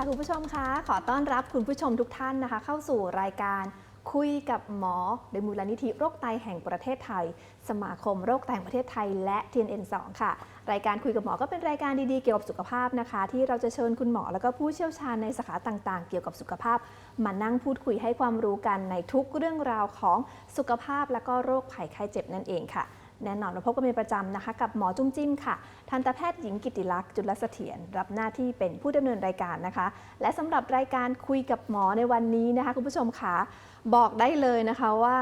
ค่ะคุณผู้ชมคะ ขอต้อนรับคุณผู้ชมทุกท่านนะคะ เข้าสู่รายการคุยกับหมอโดยมูลนิธิโรคไตแห่งประเทศไทย สมาคมโรคไตแห่งประเทศไทย และ TNN2 ค่ะ รายการคุยกับหมอก็เป็นรายการดีๆเกี่ยวกับสุขภาพนะคะ ที่เราจะเชิญคุณหมอแล้วก็ผู้เชี่ยวชาญในสาขาต่างๆ เกี่ยวกับสุขภาพ มานั่งพูดคุยให้ความรู้กันในทุกเรื่องราวของสุขภาพและก็โรคภัยไข้เจ็บนั่นเองค่ะ แน่นอนเราพบกันเป็นประจำนะคะ กับหมอจุ้มจิ้มค่ะ ทันตแพทย์หญิงกิติลักษณ์จุลเสถียรรับหน้าที่เป็นผู้ดำเนินรายการนะคะ และสำหรับรายการคุยกับหมอในวันนี้นะคะคุณผู้ชมค่ะบอกได้เลยนะคะว่า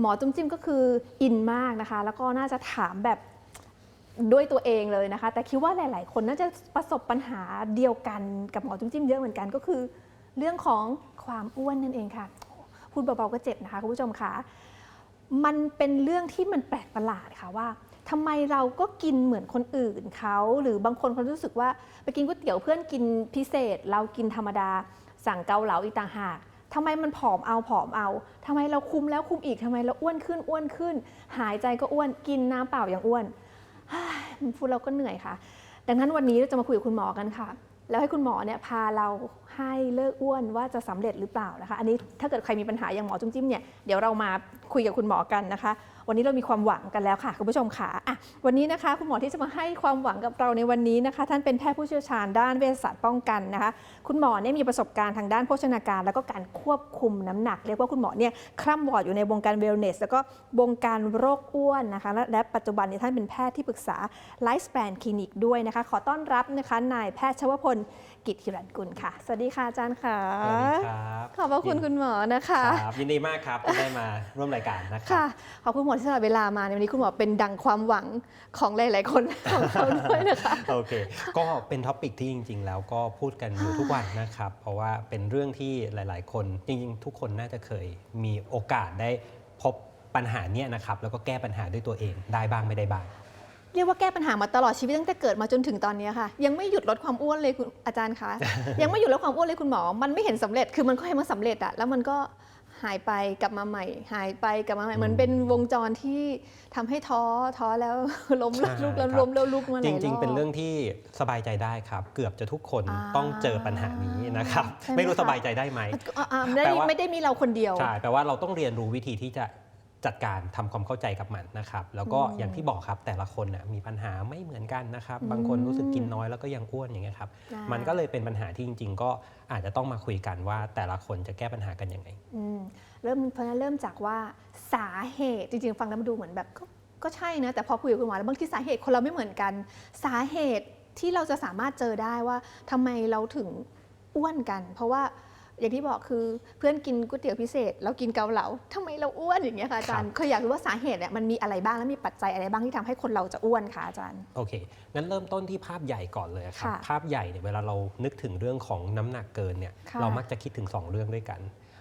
หมอจุ้มจิ้มก็คืออินมากนะคะ แล้วก็น่าจะถามแบบด้วยตัวเองเลยนะคะ แต่คิดว่าหลาย ๆ คนน่าจะประสบปัญหาเดียวกันกับหมอจุ้มจิ้มเยอะเหมือนกันก็คือ เรื่องของความอ้วนนั่นเองค่ะพูดเบาๆก็เจ็บนะคะคุณผู้ชมค่ะ มันเป็นเรื่องที่มันแปลกประหลาดค่ะว่าทำไมเราก็กินเหมือนคนอื่นเขา หรือบางคนเขารู้สึกว่าไปกินก๋วยเตี๋ยวเพื่อนกินพิเศษ เรากินธรรมดา สั่งเกาเหลาอีกต่างหากทำไมมันผอมเอาผอมเอาทำไมเราคุมแล้วคุมอีกทำไมเราอ้วนขึ้นอ้วนขึ้น หายใจก็อ้วนกินน้ำเปล่าอย่างอ้วนเฮ้ยมันพูดเราก็เหนื่อยค่ะ ดังนั้นวันนี้เราจะมาคุยกับคุณหมอกันค่ะ แล้วให้คุณหมอเนี่ยพาเราให้เลิกอ้วนว่าจะสำเร็จหรือเปล่านะคะ อันนี้ถ้าเกิดใครมีปัญหาอย่างหมอจุ้มจิ้มเนี่ยเดี๋ยวเรามาคุยกับคุณหมอกันนะคะ วันนี้เรามีความหวังกันแล้วค่ะคุณผู้ชมค่ะอะวันนี้นะคะคุณหมอที่จะมาให้ความหวังกับเราในวันนี้นะคะ ท่านเป็นแพทย์ผู้เชี่ยวชาญด้านเวชศาสตร์ป้องกันนะคะ คุณหมอเนี่ยมีประสบการณ์ทางด้านโภชนาการ แล้วก็การควบคุมน้ำหนัก เรียกว่าคุณหมอเนี่ยคร่ำวอร์ดอยู่ในวงการเวลเนส แล้วก็วงการโรคอ้วนนะคะและและปัจจุบันเนี่ยท่านเป็นแพทย์ที่ปรึกษาไลฟ์สแปนคลินิกด้วยนะคะ ขอต้อนรับนะคะนายแพทย์ชวพลกิจหิรันกุลค่ะ สวัสดีค่ะอาจารย์ค่ะสวัสดีครับขอบพระคุณคุณหมอนะคะครับยินดีมากครับที่ได้มาร่วมรายการนะครัค่ะบขอบคุณหมอที่สละเวลามาในวันนี้คุณหมอเป็นดังความหวังของหลาย ๆ คนของเราด้วยนะคะ โอเค ก็เป็นท็อปิกที่จริง ๆ แล้วก็พูดกันอยู่ทุกวันนะครับ เพราะว่าเป็นเรื่องที่หลาย ๆ คน จริง ๆ ทุกคนน่าจะเคยมีโอกาสได้พบปัญหาเนี้ยนะครับ แล้วก็แก้ปัญหาด้วยตัวเองได้บ้างไม่ได้บ้าง เรียกว่าแก้ปัญหามาตลอดชีวิตตั้งแต่เกิดมาจนถึงตอนนี้ค่ะ ยังไม่หยุดลดความอ้วนเลยคุณอาจารย์คะ ยังไม่หยุดลดความอ้วนเลยคุณหมอ มันไม่เห็นสำเร็จ คือมันก็ให้มันสำเร็จอะแล้วมันก็ หายไปกลับมาใหม่ หายไปกลับมาใหม่อืมเหมือนเป็นวงจรที่ทำให้ท้อท้อแล้วล้มแล้วใช่ลุกแล้วครับล้มแล้วลุกมาหจลายรอบริง ๆ เป็นเรื่องที่สบายใจได้ครับ เกือบจะทุกคนอ่าต้องเจอปัญหานี้นะครับใช่ไหมไม่รู้คะสบายใจได้ไหมอ่าอ่าไม่ได้แปลว่าไม่ได้มีเราคนเดียวใช่แปลว่าเราต้องเรียนรู้วิธีที่จะ จัดการทำความเข้าใจกับมันนะครับแล้วก็อืมอย่างที่บอกครับแต่ละคนน่ะมีปัญหาไม่เหมือนกันนะครับอืมบางคนรู้สึกกินน้อยแล้วก็ยังอ้วนอย่างเงี้ยครับอ่ามันก็เลยเป็นปัญหาที่จริง ๆ ก็อาจจะต้องมาคุยกันว่าแต่ละคนจะแก้ปัญหากันยังไงอืมเริ่มเพราะฉะนั้นเริ่มจากว่าสาเหตุจริงๆ ฟังแล้วมันดูเหมือนแบบก็ก็ใช่นะแต่พอคุยกับคุณหมอแล้วบางทีสาเหตุคนเราไม่เหมือนกัน สาเหตุที่เราจะสามารถเจอได้ว่าทำไมเราถึงอ้วนกัน เพราะว่า อย่างที่บอกคือเพื่อนกินก๋วยเตี๋ยวพิเศษ เรากินเกาเหลาทำไมเราอ้วนอย่างเงี้ยค่ะอาจารย์เคยอยากรู้ว่าสาเหตุเนี่ยมันมีอะไรบ้างและมีปัจจัยอะไรบ้างที่ทำให้คนเราจะอ้วนคะอาจารย์โอเคงั้นเริ่มต้นที่ภาพใหญ่ก่อนเลยครับค่ะภาพใหญ่เนี่ยเวลาเรานึกถึงเรื่องของน้ำหนักเกินเนี่ยค่ะเรามักจะคิดถึง 2 เรื่องด้วยกัน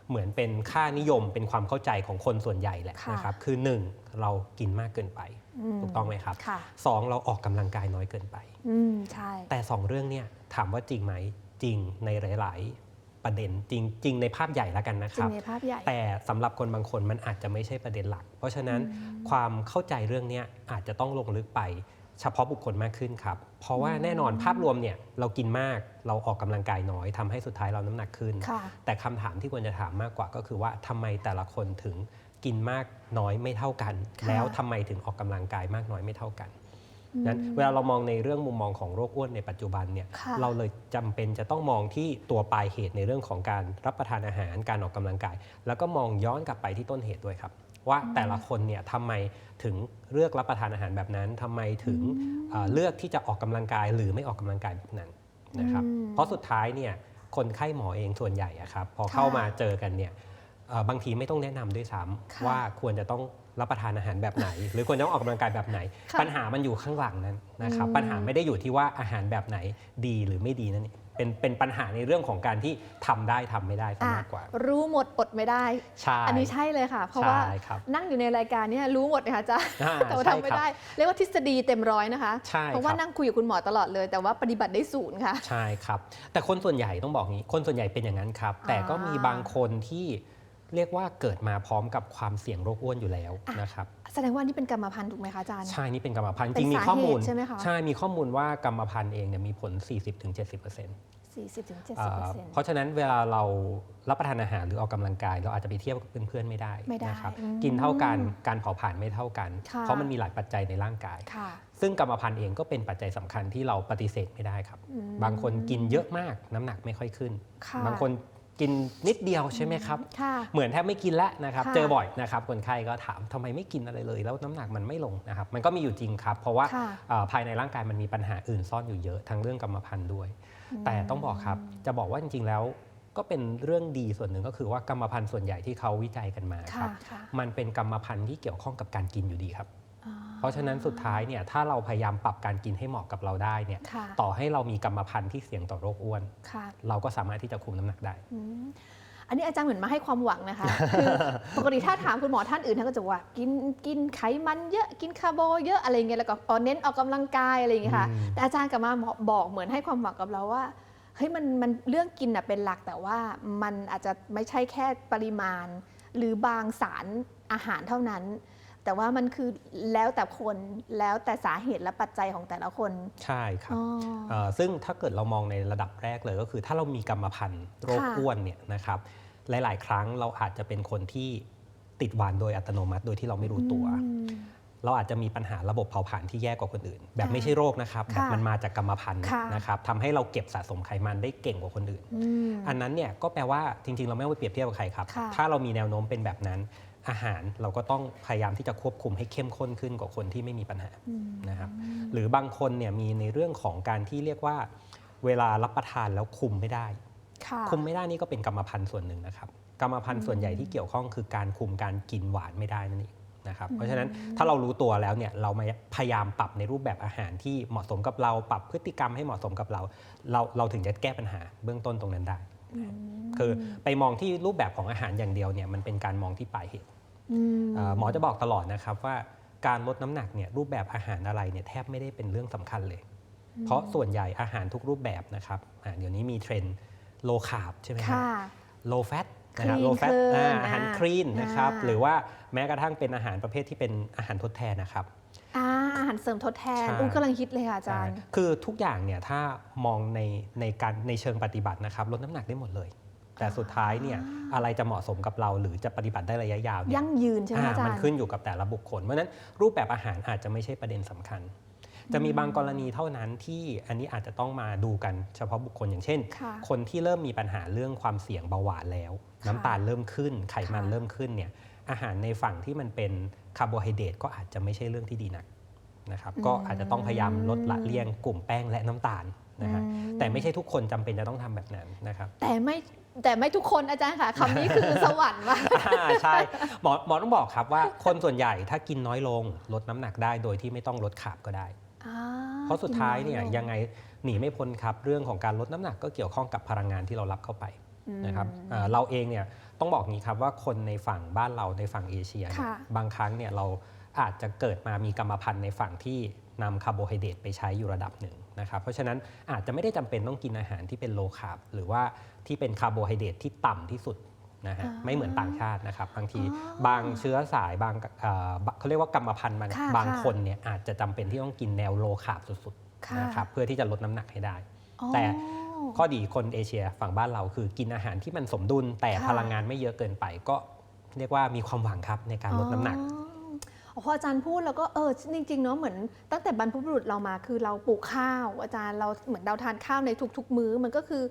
เหมือนเป็นค่านิยมเป็นความเข้าใจของคนส่วนใหญ่แหละค่ะนะครับคือ 1 เรากินมากเกินไปมถูกต้องไหมครับค่ะสองเราออกกำลังกายน้อยเกินไปอืมใช่แต่ 2 เรื่องเนี่ยถามว่าจริงไหมจริงในหลาย ๆ ประเด็นจริงจริงในภาพใหญ่แล้วกันนะจคริรังบในภาพใหญ่ แต่สำหรับคนบางคนมันอาจจะไม่ใช่ประเด็นหลัก เพราะฉะนั้นอืมความเข้าใจเรื่องเนี้ยอาจจะต้องลงลึกไปเฉพาะบุคคลมากขึ้นครับ เพราะว่าอืมแน่นอนภาพรวมเนี่ยเรากินมากเราออกกำลังกายน้อยทำให้สุดท้ายเราน้ำหนักขึ้นค่ะแต่คำถามที่ควรจะถามมากกว่าก็คือว่าทำไมแต่ละคนถึงกินมากน้อยไม่เท่ากันค่ะแล้วทำไมถึงออกกำลังกายมากน้อยไม่เท่ากัน นั้นอืมเวลาเรามองในเรื่องมุมมองของโรคอ้วนในปัจจุบันเนี่ยค่ะเราเลยจำเป็นจะต้องมองที่ตัวปลายเหตุในเรื่องของการรับประทานอาหารการออกกำลังกาย แล้วก็มองย้อนกลับไปที่ต้นเหตุด้วยครับ ว่าแต่ละคนเนี่ยทำไมถึงเลือกรับประทานอาหารแบบนั้นทำไมถึงเอ่อเลือกที่จะออกกำลังกาย หรือไม่ออกกำลังกายแบบนั้นนะครับอืมเพราะสุดท้ายเนี่ยคนไข้หมอเองส่วนใหญ่อะครับพอค่ะเข้ามาเจอกันเนี่ยเอ่อบางทีไม่ต้องแนะนำด้วยซ้ค่ะำว่าควรจะต้อง รับประทานอาหารแบบไหน หรือควรจะต้องออกกำลังกายแบบไหน ค่ะ ปัญหามันอยู่ข้างหลังนั้นนะครับอืมปัญหาไม่ได้อยู่ที่ว่าอาหารแบบไหนดีหรือไม่ดีนั่นเองเป็นเป็นปัญหาในเรื่องของการที่ทำได้ทำไม่ได้ซะอะมากกว่ารู้หมดอดไม่ได้ ใช่อันนี้ใช่เลยค่ะ เพราะว่าใช่ครับ นั่งอยู่ในรายการเนี่ยรู้หมดนะคะอาจารย์ อ่าแต่ว่าใช่ทำไม่ครับได้ เรียกว่าทฤษฎีเต็มร้อยนะคะ ใช่เพราะว่าครับ นั่งคุยกับคุณหมอตลอดเลย แต่ว่าปฏิบัติได้ศูนย์ค่ะ ใช่ครับ แต่คนส่วนใหญ่ต้องบอกงี้ คนส่วนใหญ่เป็นอย่างนั้นครับ แต่ก็มีบางคนที่ เรียกว่าเกิดมาพร้อมกับความเสี่ยงโรคอ้วนอยู่แล้วอะนะครับแสดงว่านี่เป็นกรรมพันธุ์ถูกไหมคะอาจารย์ ใช่นี่เป็นกรรมพันธุ์เป็นจริงมีสาเหตุข้อมูลใช่ไหมคะใช่มีข้อมูลว่ากรรมพันธุ์เองเนี่ยมีผล 40-70% 40-70%เอ่อเพราะฉะนั้นเวลาเรารับประทานอาหารหรือออกกำลังกาย เราอาจจะไปเทียบกับเพื่อนๆไม่ได้ไม่ได้นะครับอืมกินเท่ากันการเผาผลาญไม่เท่ากันค่ะเพราะมันมีหลายปัจจัยในร่างกายค่ะซึ่งกรรมพันธุ์เองก็เป็นปัจจัยสำคัญที่เราปฏิเสธไม่ได้ครับอืมบางคนกินเยอะมากน้ำหนักไม่ค่อยขึ้นค่ะบางคน กินนิดเดียวใช่ไหมครับ ค่ะ เหมือนแทบไม่กินแล้วนะครับ ค่ะ เจอบ่อยนะครับคนไข้ก็ถามทำไมไม่กินอะไรเลย แล้วน้ำหนักมันไม่ลงนะครับ มันก็มีอยู่จริงครับ เพราะว่าค่ะ เอ่อภายในร่างกายมันมีปัญหาอื่นซ่อนอยู่เยอะทั้งเรื่องกรรมพันธุ์ด้วย แต่ต้องบอกครับจะบอกว่าจริงๆแล้วก็เป็นเรื่องดีส่วนหนึ่งก็คือว่ากรรมพันธุ์ส่วนใหญ่ที่เขาวิจัยกันมาคค่ะรับ ค่ะ มันเป็นกรรมพันธุ์ที่เกี่ยวข้องกับการกินอยู่ดีครับอ่า เพราะฉะนั้นสุดท้ายเนี่ยถ้าเราพยายามปรับการกินให้เหมาะกับเราได้เนี่ยค่ะต่อให้เรามีกรรมพันธุ์ที่เสี่ยงต่อโรคอ้วนค่ะเราก็สามารถที่จะคุมน้ำหนักได้อืมอันนี้อาจารย์เหมือนมาให้ความหวังนะคะ คือปกติถ้าถามคุณหมอท่านอื่นท่านก็จะว่ากินกินไขมันเยอะกินคาร์โบเยอะอะไรเงี้ยแล้วก็อ๋อเน้นออกกำลังกายอะไรอย่างเงี้ยค่ะอืมแต่อาจารย์กลับมาบอกเหมือนให้ความหวังกับเราว่าเฮ้ยมันมันเรื่องกินอะเป็นหลักแต่ว่ามันอาจจะไม่ใช่แค่ปริมาณ หรือบางสารอาหารเท่านั้น แต่ว่ามันคือแล้วแต่คนแล้วแต่สาเหตุและปัจจัยของแต่ละคน ใช่ครับอ๋อเอ่อซึ่งถ้าเกิดเรามองในระดับแรกเลยก็คือ ถ้าเรามีกรรมพันธุ์โรคค่ะอ้วนเนี่ยนะครับ หลาย ๆ ครั้งเราอาจจะเป็นคนที่ติดหวานโดยอัตโนมัติ โดยที่เราไม่รู้ตัวอืมเราอาจจะมีปัญหาระบบเผาผลาญที่แย่กว่าคนอื่น แบบค่ะไม่ใช่โรคนะครับแบบค่ะมันมาจากกรรมพันธุ์ค่ะนะครับทำให้เราเก็บสะสมไขมันได้เก่งกว่าคนอื่นอืมอันนั้นเนี่ยก็แปลว่าจริง ๆ เราไม่ต้องไปเปรียบเทียบกับใครครับค่ะถ้าเรามีแนวโน้มเป็นแบบนั้น อาหารเราก็ต้องพยายามที่จะควบคุมให้เข้มข้นขึ้นกว่าคนที่ไม่มีปัญหาอืมนะครับหรือบางคนเนี่ยมีในเรื่องของการที่เรียกว่า เวลารับประทานแล้วคุมไม่ได้ค่ะคุมไม่ได้นี่ก็เป็นกรรมพันธุ์ส่วนหนึ่งนะครับกรรมพันธุ์ส่วนใหญ่ที่เกี่ยวข้องคือการคุมการกินหวานไม่ได้นั่นเองนะครับเพราะฉะนั้นถ้าเรารู้ตัวแล้วเนี่ยเรามาพยายามปรับในรูปแบบอาหารที่เหมาะสมกับเราปรับพฤติกรรมให้เหมาะสมกับเรา เราเราถึงจะแก้ปัญหาเบื้องต้นตรงนั้นได้ อืมคือไปมองที่รูปแบบของอาหารอย่างเดียวเนี่ยมันเป็นการมองที่ปลายเหตุอืมเอ่อหมอจะบอกตลอดนะครับว่าการลดน้ำหนักเนี่ยรูปแบบอาหารอะไรเนี่ยแทบไม่ได้เป็นเรื่องสำคัญเลย เพราะส่วนใหญ่อาหารทุกรูปแบบนะครับอ่าเดี๋ยวนี้มีเทรนด์โลคาร์บใช่ไหมครับค่ะโลแฟตนะครับ Clean โลแฟต clean อาหารอ่าคลีนนะครับอ่าหรือว่าแม้กระทั่งเป็นอาหารประเภทที่เป็นอาหารทดแทนนะครับ อ่าอาหารเสริมทดแทนใช่อุ้กำลังฮิตเลยค่ะอาจารย์ใช่คือทุกอย่างเนี่ยถ้ามองในในการในเชิงปฏิบัตินะครับลดน้ำหนักได้หมดเลย แต่สุดท้ายเนี่ยอะไรจะเหมาะสมกับเราหรือจะปฏิบัติได้ระยะยาวเนี่ยยั่งยืนใช่ไหมอ่าอาจารมันย์ขึ้นอยู่กับแต่ละบุคคลเพราะฉะนั้นรูปแบบอาหารอาจจะไม่ใช่ประเด็นสำคัญจะมีบางกรณีเท่านั้นที่อันนี้อาจจะต้องมาดูกันเฉพาะบุคคลอย่างเช่นค่ะคนที่เริ่มมีปัญหาเรื่องความเสี่ยงเบาหวานแล้วค่ะน้ำตาลเริ่มขึ้น ไขมันค่ะเริ่มขึ้นเนี่ยอาหารในฝั่งที่มันเป็นคาร์โบไฮเดรตก็อาจจะไม่ใช่เรื่องที่ดีนัก นะครับก็อาจจะต้องพยายามลดละเลี่ยงกลุ่มแป้งและน้ำตาลนะฮะอืมแต่ไม่ใช่ทุกคนจำเป็นจะต้องทำแบบนั้นนะครับ แต่ไม่แต่ไม่ทุกคนอาจารย์ค่ะคำนี้คือสวรรค์มากอ่าใช่หมอหมอต้องบอกครับว่าคนส่วนใหญ่ถ้ากินน้อยลงลดน้ำหนักได้โดยที่ไม่ต้องลดขาบก็ได้อ่เพราะสุดท้ายเนี่ยกิยังไงหนีไม่พ้นครับเรื่องของการลดน้ำหนักก็เกี่ยวข้องกับพลังงานที่เรารับเข้าไปอืมนะครับอ่าเราเองเนี่ยต้องบอกงี้ครับว่าคนในฝั่งบ้านเราในฝั่งเอเชียเนี่ยค่ะบางครั้งเนี่ยเรา อาจจะเกิดมามีกรรมพันธุ์ในฝั่งที่นำคาร์โบไฮเดรตไปใช้อยู่ระดับหนึ่งนะครับเพราะฉะนั้นอาจจะไม่ได้จำเป็นต้องกินอาหารที่เป็นโลคาร์บหรือว่าที่เป็นคาร์โบไฮเดรตที่ต่ำที่สุดนะฮะอ่าไม่เหมือนต่างชาตินะครับ บางทีอ๋อบางเชื้อสายบางเอ่อเขาเรียกว่ากรรมพันธุ์บางค่ะบางค่ะคนเนี่ยอาจจะจำเป็นที่ต้องกินแนวโลคาร์บสุดๆค่ะนะครับเพื่อที่จะลดน้ำหนักให้ได้อ๋อแต่ข้อดีคนเอเชียฝั่งบ้านเราคือกินอาหารที่มันสมดุลแต่ค่ะพลังงานไม่เยอะเกินไปก็เรียกว่ามีความหวังครับในการลดน้ำหนักอ๋อ พออาจารย์พูดแล้วก็เออจริงๆเนาะเหมือนตั้งแต่บรรพบุรุษเรามาคือเราปลูกข้าว อาจารย์เราเหมือนเราทานข้าวในทุก ๆ มื้อมันก็คือ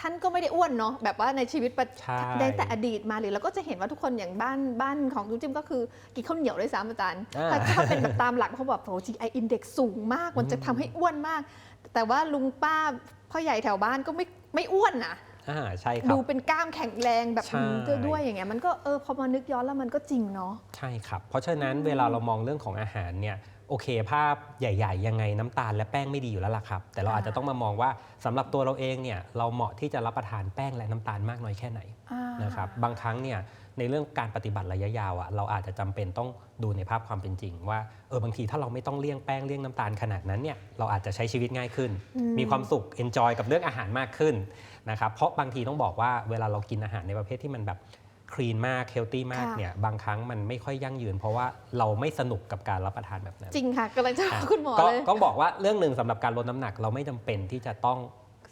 ท่านก็ไม่ได้อ้วนเนาะแบบว่าในชีวิตประใช่ได้แต่อดีตมาหรือเราก็จะเห็นว่าทุกคนอย่างบ้านบ้านของจุ๊จิ้มก็คือกินข้าวเหนียวด้วยซ้ำอาจารย์ อ่าถ้าถ้าเป็นแบบตามหลักเขาบอกโอ้ GI index สูงมากมันจะทำให้อ้วนมาก แต่ว่าลุงป้าพ่อใหญ่แถวบ้านก็ไม่ไม่อ้วนนะ อ่าใช่ครัดูบเป็นกล้ามแข็งแรงแบบใช่ ด้วยอย่างเงี้ยมันก็เออพอมานึกย้อนแล้วมันก็จริงเนาะ ใช่ครับ เพราะฉะนั้นเวลาเรามองเรื่องของอาหารเนี่ย โอเคภาพใหญ่ ๆ ยังไงน้ำตาลและแป้งไม่ดีอยู่แล้วล่ะครับ แต่เราค่ะอาจจะต้องมามองว่าสำหรับตัวเราเองเนี่ยเราเหมาะที่จะรับประทานแป้งและน้ำตาลมากน้อยแค่ไหนอ่านะครับบางครั้งเนี่ยในเรื่องการปฏิบัติระยะยาวอะเราอาจจะจำเป็นต้องดูในภาพความเป็นจริง ว่าเออบางทีถ้าเราไม่ต้องเลี่ยงแป้งเลี่ยงน้ำตาลขนาดนั้นเนี่ยเราอาจจะใช้ชีวิตง่ายขึ้นอืมมีความสุข enjoy กับเรื่องอาหารมากขึ้นนะครับเพราะบางทีต้องบอกว่าเวลาเรากินอาหารในประเภทที่มันแบบ คลีนมากเฮลตี้มากค่ะ เนี่ยบางครั้งมันไม่ค่อยยั่งยืน เพราะว่าเราไม่สนุกกับการรับประทานแบบนั้นจริงค่ะกำลังจะบอกอะคุณหมอก็เลยก็บอกว่าเรื่องหนึ่งสำหรับการลดน้ำหนัก เราไม่จำเป็นที่จะต้อง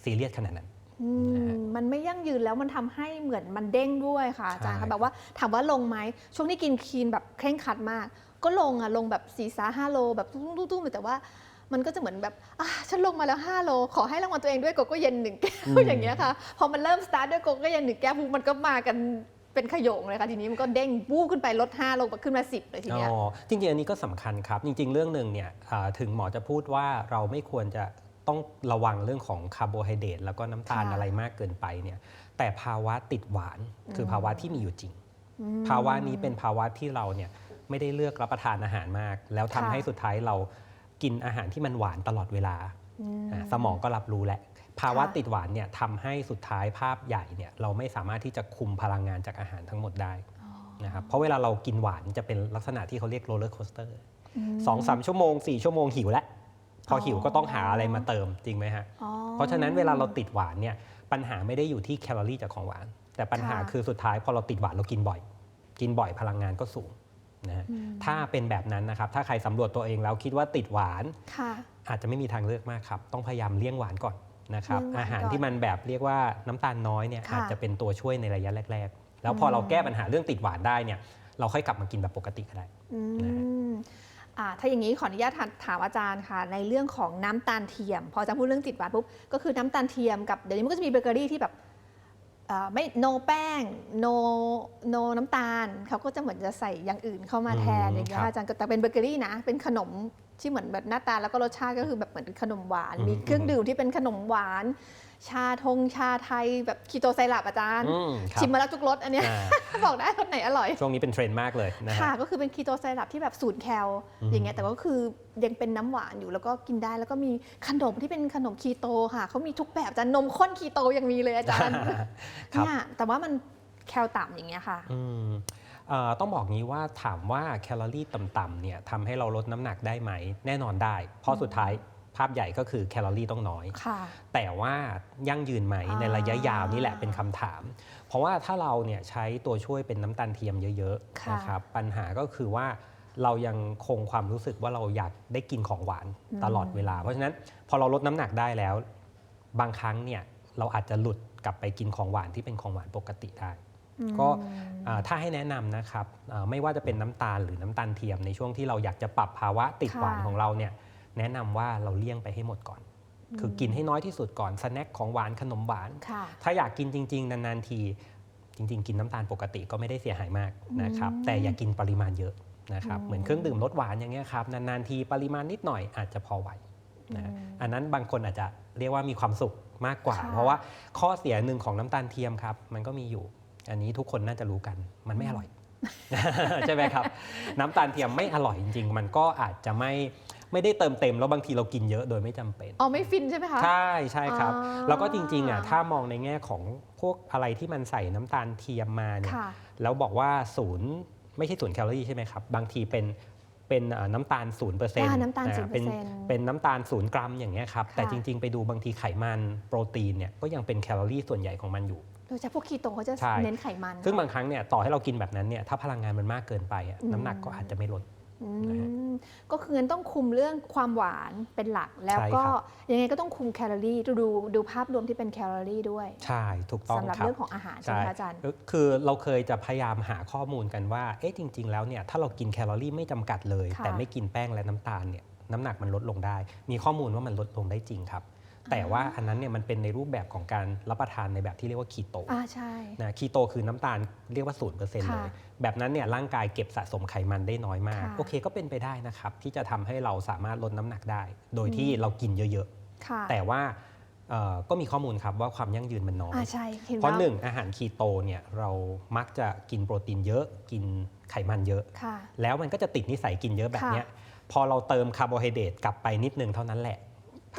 ซีเรียสขนาดนั้น อืมนะฮะมันไม่ยั่งยืนแล้วมันทำให้เหมือนมันเด้งด้วยค่ะอาจารย์ใช่คะแบบว่าถามว่าลงไหมช่วงที่กินคีนแบบเคร่งครัดมาก ก็ลงอะลงแบบ4ี่สาห้าโลแบบตุ้มๆๆแต่ว่า มันก็จะเหมือนแบบอะฉันลงมาแล้ว5โลขอให้รางวัลตัวเองด้วยโกโก้เย็นหนึ่งแก้วอย่างเงี้ยค่ะพอมันเริ่มสตาร์ทด้วยโกโก้เย็นหนึ่งแก้วปุ๊บมันก็มากัน เป็นขโยงเลยค่ะทีนี้มันก็เด้งบู้ขึ้นไปลด5ลงมาขึ้นมา 10 เลยทีเนี้ย อ๋อจริงๆ อันนี้ก็สำคัญครับ จริง ๆ เรื่องหนึ่งเนี่ยอ่าถึงหมอจะพูดว่าเราไม่ควรจะต้องระวังเรื่องของคาร์โบไฮเดรตแล้วก็น้ำตาลค่ะอะไรมากเกินไปเนี่ยแต่ภาวะติดหวานคือภาวะที่มีอยู่จริง อืม ภาวะนี้เป็นภาวะที่เราเนี่ยไม่ได้เลือกรับประทานอาหารมาก แล้วทำค่ะ ให้สุดท้ายเรากินอาหารที่มันหวานตลอดเวลาอืม อะสมองก็รับรู้แหละ ภาวะค่ะติดหวานเนี่ยทำให้สุดท้ายภาพใหญ่เนี่ยเราไม่สามารถที่จะคุมพลังงานจากอาหารทั้งหมดได้อ๋อนะครับเพราะเวลาเรากินหวานจะเป็นลักษณะที่เขาเรียกโรลเลอร์โคสเตอร์มสองสามชั่วโมงสี่ชั่วโมงหิวแล้วพอออหิวก็ต้องหาอะไรมาเติมจริงไหมฮะอ๋อเพราะฉะนั้นเวลาเราติดหวานเนี่ยปัญหาไม่ได้อยู่ที่แคลอรี่จากของหวาน แต่ปัญหาค่ะคือสุดท้ายพอเราติดหวานเรากินบ่อย กินบ่อยพลังงานก็สูงนะฮะอืมถ้าเป็นแบบนั้นนะครับถ้าใครสำรวจตัวเองแล้วคิดว่าติดหวานค่ะอาจจะไม่มีทางเลือกมากครับ ต้องพยายามเลี่ยงหวานก่อน นะครับเลี่ยงหวานอาหารก่อนที่มันแบบเรียกว่าน้ำตาลน้อยเนี่ยค่ะอาจจะเป็นตัวช่วยในระยะแรก ๆ แล้วพอเราแก้ปัญหาเรื่องติดหวานได้เนี่ยเราค่อยกลับมากินแบบปกติก็ได้อืนะฮะมอ่าถ้าอย่างนี้ขออนุญาตถามถามอาจารย์ค่ะ ในเรื่องของน้ำตาลเทียม พออาจะพูดเรื่องติดหวานปุ๊บก็คือน้ำตาลเทียมกับเดี๋ยวนี้มันก็จะมีเบเกอรี่ที่แบบอ่า ไม่โนแป้งโนโนน้ำตาล เขาก็จะเหมือนจะใส่อย่างอื่นเข้ามาแทนอืมอย่างเงี้ยครับอาจารย์ก็แต่เป็นเบเกอรี่นะ เป็นขนมที่เหมือนแบบหน้าตาแล้วก็รสชาติก็คือแบบเหมือนขนมหวาน อืมมีเครื่องดื่มที่เป็นขนมหวาน ชาทงชาไทยแบบคีโตไซรัปอาจารย์ อืมครับ ชิมมาแล้วทุกรสอันเนี้ยอ่าบอกได้รสไหนอร่อย ช่วงนี้เป็นเทรนด์มากเลยนะฮะค่ะก็คือเป็นคีโตไซรัปที่แบบศูนย์แคลอืมอย่างเงี้ยแต่ก็คือยังเป็นน้ำหวานอยู่แล้วก็กินได้แล้วก็มีขนมที่เป็นขนมคีโตค่ะเขามีทุกแบบอาจารย์นมข้นคีโตยังมีเลยอาจารย์ครับ เนี่ยแต่ว่ามันแคลต่ำอย่างเงี้ยค่ะ อืมเอ่อต้องบอกงี้ว่าถามว่าแคลอรี่ต่ำๆเนี่ยทำให้เราลดน้ำหนักได้ไหม แน่นอนได้ เพราะสุดท้าย ภาพใหญ่ก็คือแคลอรี่ต้องน้อยค่ะแต่ว่ายั่งยืนไหมอ่าในระยะยาวนี่แหละเป็นคำถาม เพราะว่าถ้าเราเนี่ยใช้ตัวช่วยเป็นน้ำตาลเทียมเยอะๆค่ะนะครับปัญหาก็คือว่าเรายังคงความรู้สึกว่าเราอยากได้กินของหวานอืมตลอดเวลา เพราะฉะนั้นพอเราลดน้ำหนักได้แล้ว บางครั้งเนี่ยเราอาจจะหลุดกลับไปกินของหวานที่เป็นของหวานปกติได้อืมก็อ่าถ้าให้แนะนำนะครับอ่าไม่ว่าจะเป็นน้ำตาลหรือน้ำตาลเทียมในช่วงที่เราอยากจะปรับภาวะติดหวานค่ะของเราเนี่ย แนะนำว่าเราเลี่ยงไปให้หมดก่อน คือกินให้น้อยที่สุดก่อนสแน็คของหวานขนมหวานค่ะถ้าอยากกินจริง ๆ นานๆทีจริง ๆ กินน้ำตาลปกติก็ไม่ได้เสียหายมากนะครับอืมแต่อย่ากินปริมาณเยอะนะครับอืมเหมือนเครื่องดื่มรสหวานอย่างเงี้ยครับนานๆทีปริมาณนิดหน่อยอาจจะพอไหวนะอืมอันนั้นบางคนอาจจะเรียกว่ามีความสุขมากกว่าค่ะเพราะว่าข้อเสียหนึ่งของน้ำตาลเทียมครับ มันก็มีอยู่ อันนี้ทุกคนน่าจะรู้กันมันไม่อร่อยใช่ไหมครับ น้ำตาลเทียมไม่อร่อยจริง ๆ มันก็อาจจะไม่ ไม่ได้เติมเต็มแล้วบางทีเรากินเยอะโดยไม่จำเป็น อ๋อไม่ฟินใช่ไหมคะ ใช่ใช่ครับอ๋อแล้วก็จริงๆอะถ้ามองในแง่ของพวกอะไรที่มันใส่น้ำตาลเทียมมาเนี่ยค่ะ แล้วบอกว่าศูนย์ไม่ใช่ศูนย์แคลอรี่ใช่ไหมครับ บางทีเป็นเป็นเอ่อน้ำตาลศูนย์เปอร์เซ็นต์อ่าน้ำตาลเป็น0%เป็นน้ำตาลศูนย์กรัมอย่างเงี้ยครับ ค่ะ แต่จริงๆ ไปดูบางทีไขมันโปรตีนเนี่ยก็ยังเป็นแคลอรี่ส่วนใหญ่ของมันอยู่ โดยเฉพาะพวกคีโตเขาจะใช่ เน้นไขมัน ซึ่งบางครั้งเนี่ยต่อให้เรากินแบบนั้นเนี่ยถ้าพลังงานมันมากเกินไปอะอืม น้ำหนักก็อาจจะไม่ลดอื นะฮะมก็คืองั้นต้องคุมเรื่องความหวานเป็นหลัก แล้วก็ใช่ครับ ยังไงก็ต้องคุมแคลอรี่ดูดูดูภาพรวมที่เป็นแคลอรี่ด้วยใช่ถูกต้องสำหรับครับ เรื่องของอาหารใช่ไหมคะอาจารย์ ก็คือเราเคยจะพยายามหาข้อมูลกันว่า เอ๊ะจริง ๆ แล้วเนี่ยถ้าเรากินแคลอรี่ไม่จำกัดเลย ค่ะ แต่ไม่กินแป้งและน้ำตาลเนี่ยน้ำหนักมันลดลงได้ มีข้อมูลว่ามันลดลงได้จริงครับ แต่ว่าอันนั้นเนี่ยมันเป็นในรูปแบบของการรับประทานในแบบที่เรียกว่าคีโตอ่าใช่ นะคีโตคือน้ำตาลเรียกว่า0%เค่ะเลยแบบนั้นเนี่ยร่างกายเก็บสะสมไขมันได้น้อยมาก ค่ะโอเคก็เป็นไปได้นะครับ ที่จะทำให้เราสามารถลดน้ำหนักได้ โดยที่เรากินเยอะค่ะๆ แต่ว่าเอ่อก็มีข้อมูลครับว่าความยั่งยืนมันน้อย อ่าใช่เห็นเพราะว่าหนึ่งอาหารคีโตเนี่ยเรามักจะกินโปรตีนเยอะกินไขมันเยอะ ค่ะ แล้วมันก็จะติดนิสัยกินเยอะแบบเนี้ยพอเราเติมคาร์โบไฮเดรตกลับไปนิดนึงเท่านั้นแหละ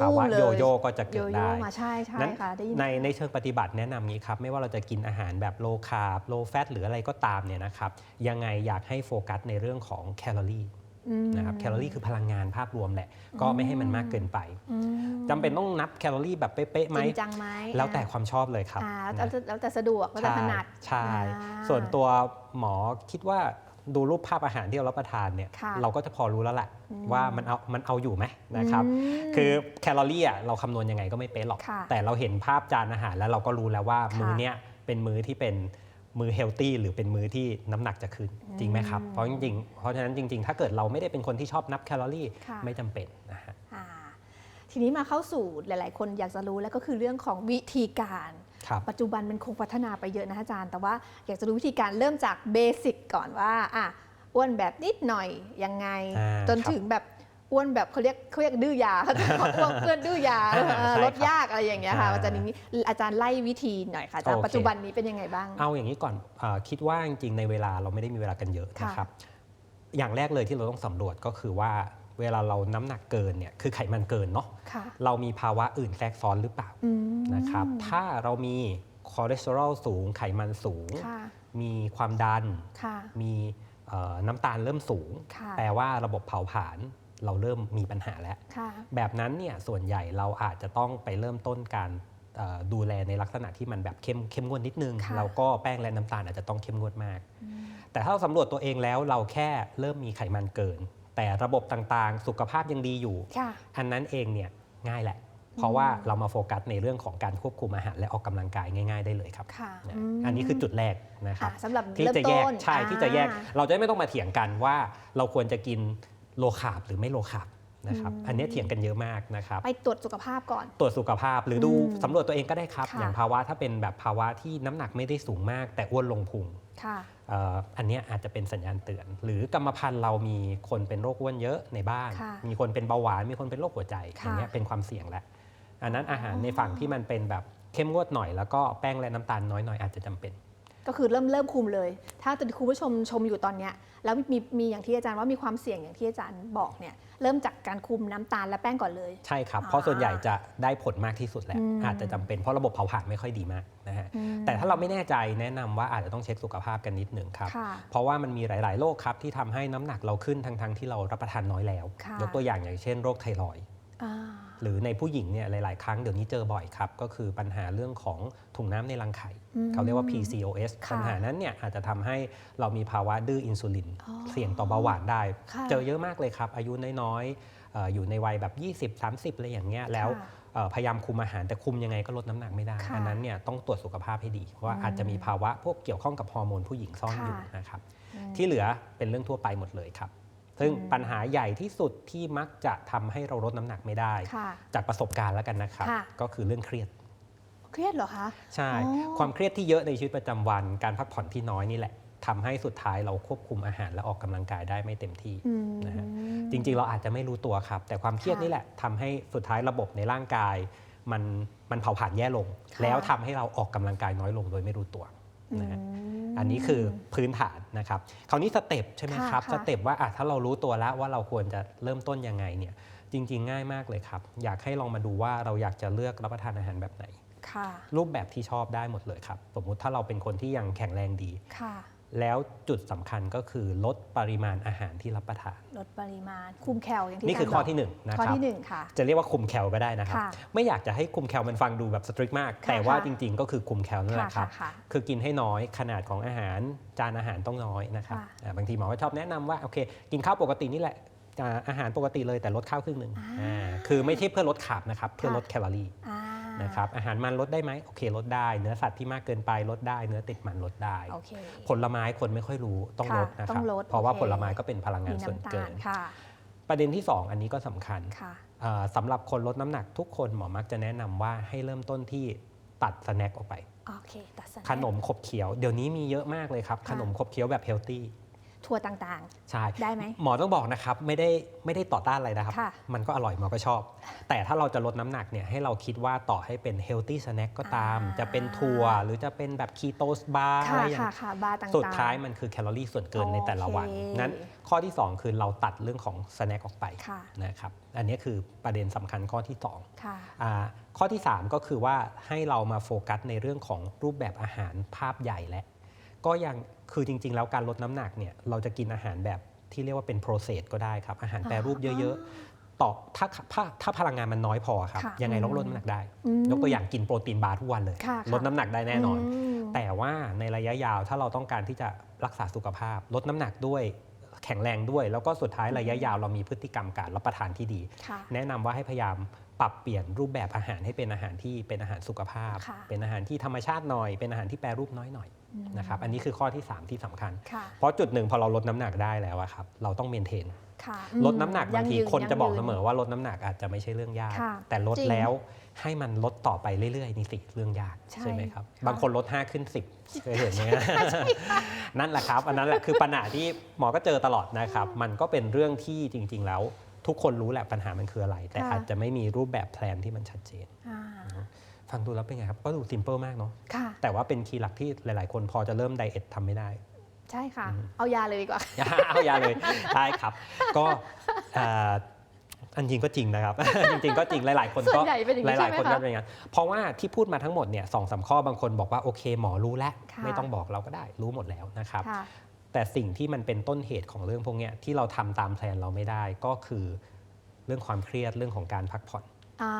ภาวะตู้มเลยโยโย่ก็จะโยเกิดโย่ได้มาใช่ใช่นั้นค่ะได้ยินในในเชิงปฏิบัติแนะนำงี้ครับ ไม่ว่าเราจะกินอาหารแบบโลคาร์บโลแฟตหรืออะไรก็ตามเนี่ยนะครับ ยังไงอยากให้โฟกัสในเรื่องของแคลอรี่อืมนะครับแคลอรี่คือพลังงานภาพรวมแหละ ก็ไม่ให้มันมากเกินไปอืมจำเป็นต้องนับแคลอรี่แบบเป๊ะๆไหมจริงจังไหมแล้วแต่ความชอบเลยครับอ่านะแล้วแต่แล้วแต่สะดวกแล้วแต่ถนัดใช่อ่าส่วนตัวหมอคิดว่า ดูรูปภาพอาหารที่เรารับประทานเนี่ยค่ะเราก็จะพอรู้แล้วแหละอืมว่ามันเอามันเอาอยู่ไหมนะครับอืมคือแคลอรี่อะเราคำนวณยังไงก็ไม่เป๊ะหรอกค่ะแต่เราเห็นภาพจานอาหารแล้วเราก็รู้แล้วว่าค่ะมื้อเนี้ยเป็นมื้อที่เป็นมื้อเฮลตี้หรือเป็นมื้อที่น้ำหนักจะขึ้นจริงไหมครับอืมเพราะจริงๆเพราะฉะนั้นจริง ๆ ถ้าเกิดเราไม่ได้เป็นคนที่ชอบนับแคลอรี่ค่ะไม่จำเป็นนะฮะอ่าทีนี้มาเข้าสู่หลาย ๆ คนอยากจะรู้แล้วก็คือเรื่องของวิธีการครับ ปัจจุบันมันคงพัฒนาไปเยอะนะอาจารย์ แต่ว่าอยากจะรู้วิธีการเริ่มจากเบสิกก่อนว่าอะอ้วนแบบนิดหน่อยยังไงอ่าจนครับถึงแบบอ้วนแบบเขาเรียกเขาเรียกดื้อยาเขาจะบอกว่าเพื่อนดื้อยาอ่าเออใช่ลดครับยากอะไรอย่างเงี้ยค่ะอ่าอาจารย์นี้อาจารย์ไล่วิธีหน่อยค่ะอาจารย์โอเคปัจจุบันนี้เป็นยังไงบ้าง เอาอย่างนี้ก่อนอาคิดว่าจริงๆในเวลาเราไม่ได้มีเวลากันเยอะค่ะนะครับอย่างแรกเลยที่เราต้องสำรวจก็คือว่า เวลาเราน้ำหนักเกินเนี่ยคือไขมันเกินเนาะค่ะเรามีภาวะอื่นแทรกซ้อนหรือเปล่าอืมนะครับถ้าเรามีคอเลสเตอรอลสูงไขมันสูงค่ะมีความดันค่ะมีเอ่อน้ำตาลเริ่มสูงค่ะแปลว่าระบบเผาผลาญเราเริ่มมีปัญหาแล้วค่ะแบบนั้นเนี่ยส่วนใหญ่เราอาจจะต้องไปเริ่มต้นการเอ่อดูแลในลักษณะที่มันแบบเข้มเข้มงวดนิดนึงค่ะแล้วก็แป้งและน้ำตาลอาจจะต้องเข้มงวดมากอืมแต่ถ้าเราสำรวจตัวเองแล้วเราแค่เริ่มมีไขมันเกิน แต่ระบบต่างๆ สุขภาพยังดีอยู่ค่ะอันนั้นเองเนี่ยง่ายแหละ เพราะว่าเรามาโฟกัสในเรื่องของการควบคุมอาหารและออกกำลังกายง่ายๆได้เลยครับค่ะนะมอันนี้คือจุดแรกนะครับอะสำหรับที่เริ่มจะแยกต้นใช่ที่จะแยกอ่าเราจะไม่ต้องมาเถียงกันว่าเราควรจะกินโลคาร์บหรือไม่โลคาร์บ นะครับอืมอันนี้เถียงกันเยอะมากนะครับไปตรวจสุขภาพก่อน ตรวจสุขภาพหรือดูอืมสำรวจตัวเองก็ได้ครับค่ะอย่างภาวะถ้าเป็นแบบภาวะที่น้ำหนักไม่ได้สูงมาก แต่อ้วนลงพุงค่ะเอ่ออันเนี้ยอาจจะเป็นสัญญาณเตือน หรือกรรมพันธุ์เรามีคนเป็นโรคอ้วนเยอะในบ้านค่ะมีคนเป็นเบาหวานมีคนเป็นโรคหัวใจค่ะอย่างเงี้ยเป็นความเสี่ยงแล้วอันนั้นอาหารอ๋อในฝั่งที่มันเป็นแบบเข้มงวดหน่อยแล้วก็แป้งและน้ำตาลน้อยหน่อยอาจจะจำเป็น ก็คือเริ่มเริ่มคุมเลย ถ้าคุณผู้ชมชมอยู่ตอนเนี้ยแล้วมีมีอย่างที่อาจารย์ว่ามีความเสี่ยงอย่างที่อาจารย์บอกเนี่ยเริ่มจากการคุมน้ำตาลและแป้งก่อนเลย ใช่ครับอ่าเพราะส่วนใหญ่จะได้ผลมากที่สุดแหละอืมอาจจะจำเป็นเพราะระบบเผาผลาญไม่ค่อยดีมากนะฮะอืมแต่ถ้าเราไม่แน่ใจแนะนำว่าอาจจะต้องเช็คสุขภาพกันนิดหนึ่งครับค่ะเพราะว่ามันมีหลาย ๆ โรคครับที่ทำให้น้ำหนักเราขึ้นทั้งๆที่เรารับประทานน้อยแล้วค่ะยกตัวอย่างอย่างเช่น โรคไทรอยด์อ่า หรือในผู้หญิงเนี่ยหลาย ๆ ครั้งเดี๋ยวนี้เจอบ่อยครับ ก็คือปัญหาเรื่องของถุงน้ำในรังไข่อืมเขาเรียกว่า PCOS ค่ะปัญหานั้นเนี่ยอาจจะทำให้เรามีภาวะดื้ออินซูลินอ๋อเสี่ยงต่อเบาหวานได้ค่ะเจอเยอะมากเลยครับ อายุน้อยๆเอ่ออยู่ในวัยแบบ 20-30 อะไรอย่างเงี้ยแล้วค่ะเอ่อพยายามคุมอาหารแต่คุมยังไงก็ลดน้ำหนักไม่ได้ค่ะอันนั้นเนี่ยต้องตรวจสุขภาพให้ดีเพราะว่าอืมอาจจะมีภาวะพวกเกี่ยวข้องกับฮอร์โมนผู้หญิงซ่อนอยู่ค่ะนะครับอืมที่เหลือเป็นเรื่องทั่วไปหมดเลยครับ ซึ่งอืมปัญหาใหญ่ที่สุดที่มักจะทำให้เราลดน้ำหนักไม่ได้ค่ะจากประสบการณ์แล้วกันนะครับค่ะก็คือเรื่องเครียด เครียดเหรอคะ ใช่อ๋อความเครียดที่เยอะในชีวิตประจำวัน การพักผ่อนที่น้อยนี่แหละทำให้สุดท้ายเราควบคุมอาหารและออกกำลังกายได้ไม่เต็มที่อืมนะฮะจริง ๆ เราอาจจะไม่รู้ตัวครับ แต่ความเครียดค่ะนี่แหละทำให้สุดท้ายระบบในร่างกาย มันมันเผาผลาญแย่ลงค่ะแล้วทำให้เราออกกำลังกายน้อยลงโดยไม่รู้ตัว นะฮะมอันนี้คือพื้นฐานนะครับคราวนี้สเต็ปใช่ไหมค่ะครับค่ะสเต็ปว่าอะถ้าเรารู้ตัวแล้วว่าเราควรจะเริ่มต้นยังไงเนี่ยจริง ๆ ง่ายมากเลยครับ อยากให้ลองมาดูว่าเราอยากจะเลือกรับประทานอาหารแบบไหนค่ะรูปแบบที่ชอบได้หมดเลยครับ สมมุติถ้าเราเป็นคนที่ยังแข็งแรงดีค่ะ แล้วจุดสำคัญก็คือลดปริมาณอาหารที่รับประทาน ลดปริมาณคุมแคลอย่างที่นี่คือารข้อบกที่หนึ่งนะข้อครับ ที่หนึ่งค่ะ จะเรียกว่าคุมแคลก็ได้นะครับ ค่ะไม่อยากจะให้คุมแคลมันฟังดูแบบสตริกมาก ค่ะแต่ว่าค่ะ จริงๆ ก็คือคุมแคลนั่นแหค่ะละครับ ค่ะ คือกินให้น้อยขนาดของอาหารจานอาหารต้องน้อยนะครับค่ะอ่าบางทีหมอก็ชอบแนะนำว่าโอเค กินข้าวปกตินี่แหละอ่าอาหารปกติเลยแต่ลดข้าวครึ่งหนึ่งอ่าอ่าคือไม่ใช่เพื่อลดขาบนะครับเพื่อค่ะ ลดแคลอรี่ อ่า นะครับอาหารมันลดได้ไหมโอเคลดได้ เนื้อสัตว์ที่มากเกินไปลดได้ เนื้อติดมันลดได้ โอเคผลไม้คนไม่ค่อยรู้ต้องค่ะลดนะคต้รัอบงลดเพราะว่าโอเค ผลไม้ก็เป็นพลังงามีนส่วนน้ำเกิตาลน ค่ะประเด็นที่ 2 อันนี้ก็สำคัญค่ะ เอ่อสำหรับคนลดน้ำหนักทุกคนหมอมักจะแนะนำว่าให้เริ่มต้นที่ตัดสแน็คออกไป โอเคตัดสแน็คขนมขบเคี้ยวเดี๋ยวนี้มีเยอะมากเลยครับ ค่ะ ขนมขบเคี้ยวแบบเฮลตี้ ถั่วต่างใช่ได้ไหมหมอต้องบอกนะครับไม่ได้ไม่ได้ต่อต้านอะไรนะครับค่ะมันก็อร่อยหมอก็ชอบ แต่ถ้าเราจะลดน้ำหนักเนี่ยให้เราคิดว่าต่อให้เป็นเฮลตี้สแน็คก็ตามอ่าจะเป็นถั่วหรือจะเป็นแบบคีโตสบาร์ๆอะค่ะไรอย่างค่ะค่ะบาร์ต่างๆสุดท้ายมันคือแคลอรี่ส่วนเกินในแต่ละวันโอเคนั้นข้อที่ 2 คือเราตัดเรื่องของสแน็คออกไปค่ะนะครับอันนี้คือประเด็นสำคัญข้อที่2ค่ะอ่าข้อที่ 3 ก็คือว่าให้เรามาโฟกัสในเรื่องของรูปแบบอาหารภาพใหญ่และ ก็ยังคือจริง ๆ แล้วการลดน้ำหนักเนี่ยเราจะกินอาหารแบบที่เรียกว่าเป็นโปรเซสก็ได้ครับ อาหารแปรรูปเยอะๆต่อถ้าถ้าถ้าพลังงานมันน้อยพอครับค่ะยังไงเราก็ลดอืมน้ำหนักได้อืมยกตัวอย่างกินโปรตีนบาร์ทุกวันเลยค่ะค่ะลดน้ำหนักได้แน่นอนมแต่ว่าในระยะยาวถ้าเราต้องการที่จะรักษาสุขภาพ ลดน้ำหนักด้วยแข็งแรงด้วย แล้วก็สุดท้ายระยะยาวเรามีพฤติกรรมการรับประทานที่ดีค่ะแนะนำว่าให้พยายามปรับเปลี่ยนรูปแบบอาหารให้เป็นอาหารที่เป็นอาหารสุขภาพค่ะเป็นอาหารที่ธรรมชาติหน่อย เป็นอาหารที่แปรรูปน้อยหน่อยอืม นะครับอันนี้คือข้อที่ 3 ที่สำคัญค่ะเพราะจุดหนึ่งพอเราลดน้ำหนักได้แล้วอะครับเราต้องเมนเทนค่ะลดน้ำหนักบางทียั่ยืคนจะบอกยั่งเสยืนมอว่าลดน้ำหนักอาจจะไม่ใช่เรื่องยากค่ะแต่ลดจริงแล้วให้มันลดต่อไปเรื่อยๆนี่สิเรื่องยากใช่ใช่ไหมครับค่ะบางคนลด 5 ขึ้น 10เคยเห็นไหมฮะนั่นแหละครับ อันนั้นแหละคือปัญหาที่หมอก็เจอตลอดนะครับ มันก็เป็นเรื่องที่จริง ๆ แล้ว ทุกคนรู้แหละปัญหามันคืออะไร แต่ค่ะอาจจะไม่มีรูปแบบแพลนที่มันชัดเจนอ่า ฟังดูแล้วเป็นไงครับ ก็ดูซิมเปิลมากเนาะค่ะ แต่ว่าเป็นคีย์หลักที่หลาย ๆ คนพอจะเริ่มไดเอททำไม่ได้ ใช่ค่ะ อืม เอายาเลยดีกว่า เอายาเลยได้ครับ ก็เอ่ออันจริงก็จริงนะครับ จริง ๆ ก็จริงหลาย ๆ คนส่ก็วนใหญ่เป็นอย่างนี้หลายๆคนใช่ไหมก็คะ เป็นอย่างนั้นเพราะว่าที่พูดมาทั้งหมดเนี่ยสองสามข้อบางคนบอกว่าโอเคหมอรู้แล้วค่ะ ไม่ต้องบอกเราก็ได้รู้หมดแล้วนะครับ ค่ะ แต่สิ่งที่มันเป็นต้นเหตุของเรื่องพวกเนี้ยที่เราทำตามแพลนเราไม่ได้ก็คือเรื่องความเครียดเรื่องของการพักผ่อน อ่า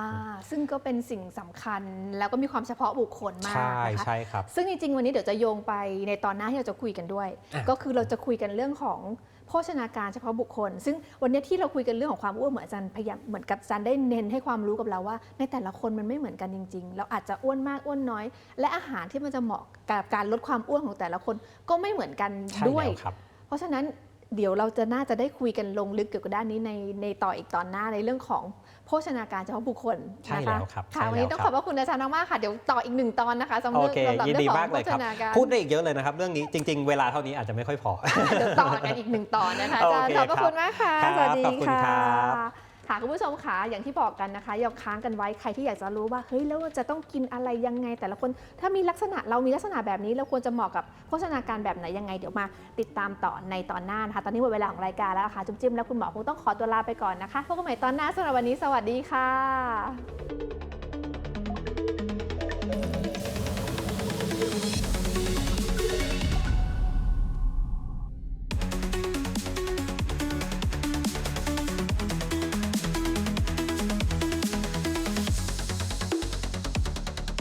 ซึ่งก็เป็นสิ่งสำคัญแล้วก็มีความเฉพาะบุคคลมากใช่นะคะ ใช่ครับ ซึ่งจริงๆ วันนี้เดี๋ยวจะโยงไปในตอนหน้าที่เราจะคุยกันด้วย อะ ก็คือเราจะคุยกันเรื่องของโภชนาการเฉพาะบุคคล ซึ่งวันนี้ที่เราคุยกันเรื่องของความอ้วนเหมือนอาจารย์พยายามเหมือนกับอาจารย์ได้เน้นให้ความรู้กับเราว่า ในแต่ละคนมันไม่เหมือนกันจริง ๆ เราอาจจะอ้วนมากอ้วนน้อย และอาหารที่มันจะเหมาะกับการลดความอ้วนของแต่ละคนก็ไม่เหมือนกันใช่ด้วย แล้วครับ เพราะฉะนั้น เดี๋ยวเราจะน่าจะได้คุยกันลงลึกเกี่ยวกับด้านนี้ในในต่ออีกตอนหน้าในเรื่องของโภชนาการเฉพาะบุคคลใช่นะคะแล้วครับค่ะใช่วันนี้แล้วต้องคขรัอบบพระคุณอาจารย์มากๆค่ะเดี๋ยวต่ออีกหนึ่งตอนนะคะสำหโอรับเคสำหรับยินเรื่ดีองขอมางกโภเลยชครับ นาการพูดได้อีกเยอะเลยนะครับ เรื่องนี้จริง ๆ เวลาเท่านี้อาจจะไม่ค่อยพอ เดี๋ยวต่อกันอีกหนึ่งตอนนะคะอาจารย์โอเคขอบพระคุณมากค่ะครับสวัสดีขอบคุณค่ะครับ ค่ะคุณผู้ชมค่ะอย่างที่บอกกันนะคะอย่าค้างกันไว้ใครที่อยากจะรู้ว่าเฮ้ยแล้วจะต้องกินอะไรยังไง แต่ละคนถ้ามีลักษณะเรามีลักษณะแบบนี้เราควรจะเหมาะกับโภชนาการแบบไหนยังไงเดี๋ยวมา ติดตามต่อในตอนหน้านะคะตอนนี้หมดเวลาของรายการแล้วค่ะจุ๊บจิ้มและคุณหมอคงต้องขอตัวลาไปก่อนนะคะพบกันใหม่ตอนหน้าสำหรับวันนี้สวัสดีค่ะ